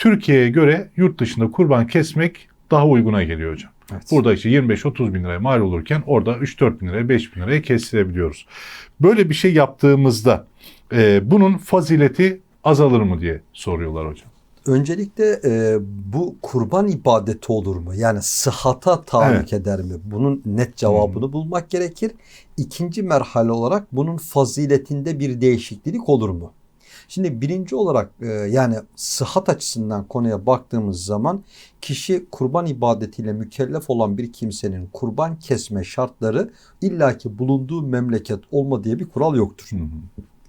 Türkiye'ye göre yurt dışında kurban kesmek daha uyguna geliyor hocam. Evet. Burada işte 25-30 bin liraya mal olurken orada 3-4 bin liraya 5 bin liraya kestirebiliyoruz. Böyle bir şey yaptığımızda e, bunun fazileti azalır mı diye soruyorlar hocam. Öncelikle e, bu kurban ibadeti olur mu? Yani sıhhata tahallük Evet. eder mi? Bunun net cevabını bulmak gerekir. İkinci merhale olarak bunun faziletinde bir değişiklik olur mu? Şimdi birinci olarak e, yani sıhhat açısından konuya baktığımız zaman kişi kurban ibadetiyle mükellef olan bir kimsenin kurban kesme şartları illaki bulunduğu memleket olma diye bir kural yoktur.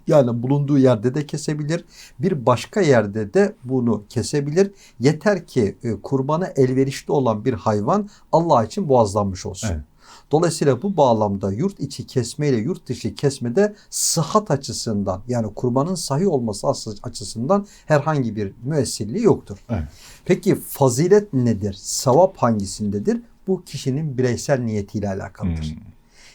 Yani bulunduğu yerde de kesebilir. Bir başka yerde de bunu kesebilir. Yeter ki e, kurbana elverişli olan bir hayvan Allah için boğazlanmış olsun. Evet. Dolayısıyla bu bağlamda yurt içi kesme ile yurt dışı kesmede sıhhat açısından yani kurbanın sahih olması as- açısından herhangi bir müessilliği yoktur. Evet. Peki fazilet nedir? Sevap hangisindedir? Bu kişinin bireysel niyetiyle alakalıdır. Hmm.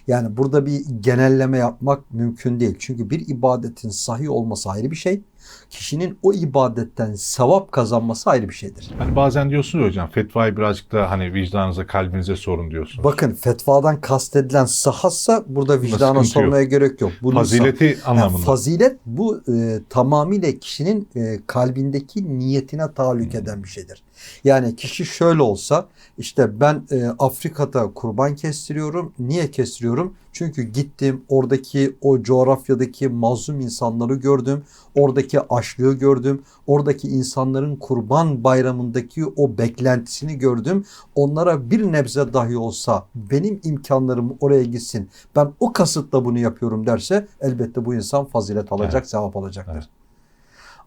Yani burada bir genelleme yapmak mümkün değil. Çünkü bir ibadetin sahih olması ayrı bir şey. Kişinin o ibadetten sevap kazanması ayrı bir şeydir. Hani bazen diyorsunuz hocam fetvayı birazcık da hani vicdanınıza kalbinize sorun diyorsunuz. Bakın fetvadan kastedilen sahatsa burada vicdana sormaya gerek yok. Bunun Fazileti Yani anlamında. fazilet bu e, tamamıyla kişinin e, kalbindeki niyetine tahallük Hmm. eden bir şeydir. Yani kişi şöyle olsa işte ben e, Afrika'da kurban kestiriyorum. Niye kestiriyorum? Çünkü gittim oradaki o coğrafyadaki mazlum insanları gördüm. Oradaki açlığı gördüm. Oradaki insanların kurban bayramındaki o beklentisini gördüm. Onlara bir nebze dahi olsa benim imkanlarım oraya gitsin. Ben o kasıtla bunu yapıyorum derse elbette bu insan fazilet alacak, sevap alacaktır. Evet.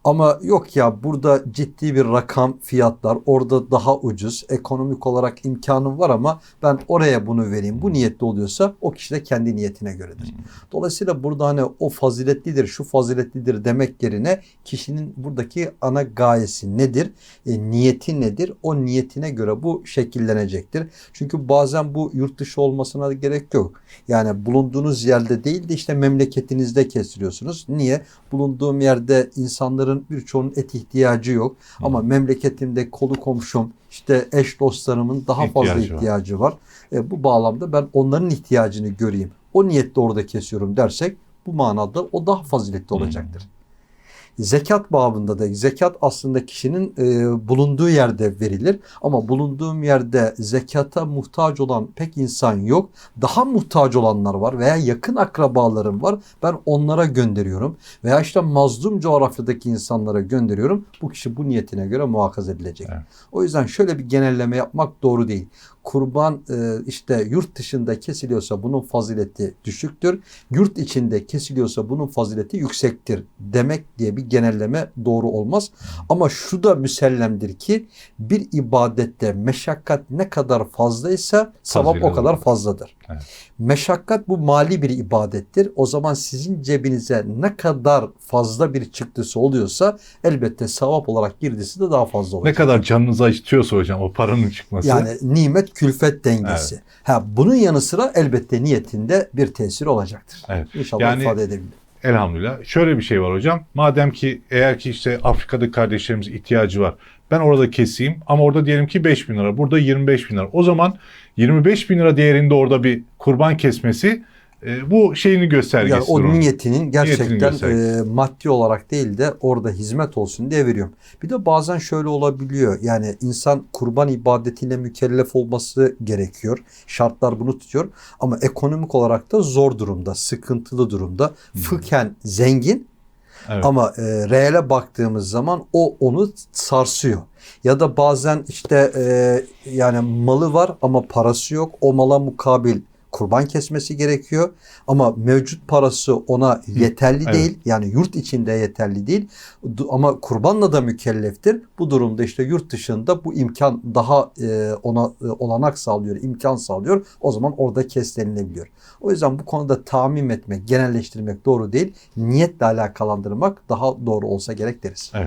Ama yok ya burada ciddi bir rakam fiyatlar orada daha ucuz ekonomik olarak imkanım var ama ben oraya bunu vereyim bu niyetli oluyorsa o kişi de kendi niyetine göredir. Dolayısıyla burada hani o faziletlidir şu faziletlidir demek yerine kişinin buradaki ana gayesi nedir? E, niyeti nedir? O niyetine göre bu şekillenecektir. Çünkü bazen bu yurt dışı olmasına gerek yok. Yani bulunduğunuz yerde değil de işte memleketinizde kestiriyorsunuz. Niye? Bulunduğum yerde insanların birçoğunun et ihtiyacı yok. Ama memleketimde kolu komşum, işte eş dostlarımın daha fazla İhtiyacı var. ihtiyacı var. E, bu bağlamda ben onların ihtiyacını göreyim. O niyetle orada kesiyorum dersek bu manada o daha faziletli olacaktır. Zekat babında da zekat aslında kişinin e, bulunduğu yerde verilir ama bulunduğum yerde zekata muhtaç olan pek insan yok. Daha muhtaç olanlar var veya yakın akrabalarım var. Ben onlara gönderiyorum veya işte mazlum coğrafyadaki insanlara gönderiyorum. Bu kişi bu niyetine göre muhafaza edilecek. Evet. O yüzden şöyle bir genelleme yapmak doğru değil. Kurban e, işte yurt dışında kesiliyorsa bunun fazileti düşüktür. Yurt içinde kesiliyorsa bunun fazileti yüksektir demek diye bir genelleme doğru olmaz. Ama şu da müsellemdir ki bir ibadette meşakkat ne kadar fazlaysa sevap o kadar fazladır. Evet. Meşakkat bu mali bir ibadettir. O zaman sizin cebinize ne kadar fazla bir çıktısı oluyorsa elbette sevap olarak girdisi de daha fazla Ne olacak. kadar canınızı acıtıyorsa hocam o paranın çıkması. Yani nimet külfet dengesi. Ha bunun yanı sıra elbette niyetinde bir tesir olacaktır. Evet. İnşallah Yani- ifade edebilirim. Elhamdülillah. Şöyle bir şey var hocam. Madem ki eğer ki işte Afrika'da kardeşlerimiz ihtiyacı var. Ben orada keseyim ama orada diyelim ki 5 bin lira. Burada 25 bin lira. O zaman 25 bin lira değerinde orada bir kurban kesmesi e, bu şeyini göstergesidir. Yani o niyetinin gerçekten göstergesi. e, maddi olarak değil de orada hizmet olsun diye veriyorum. Bir de bazen şöyle olabiliyor. Yani insan kurban ibadetiyle mükellef olması gerekiyor. Şartlar bunu tutuyor. Ama ekonomik olarak da zor durumda, sıkıntılı durumda. Fıkhen zengin Evet. Ama e, reale baktığımız zaman o onu sarsıyor. Ya da bazen işte e, yani malı var ama parası yok. O mala mukabil kurban kesmesi gerekiyor. Ama mevcut parası ona yeterli evet. değil. Yani yurt içinde yeterli değil. Ama kurbanla da mükelleftir. Bu durumda işte yurt dışında bu imkan daha e, ona e, olanak sağlıyor, imkan sağlıyor. O zaman orada kestirilebiliyor. O yüzden bu konuda tamim etmek, genelleştirmek doğru değil. Niyetle alakalandırmak daha doğru olsa gerek deriz.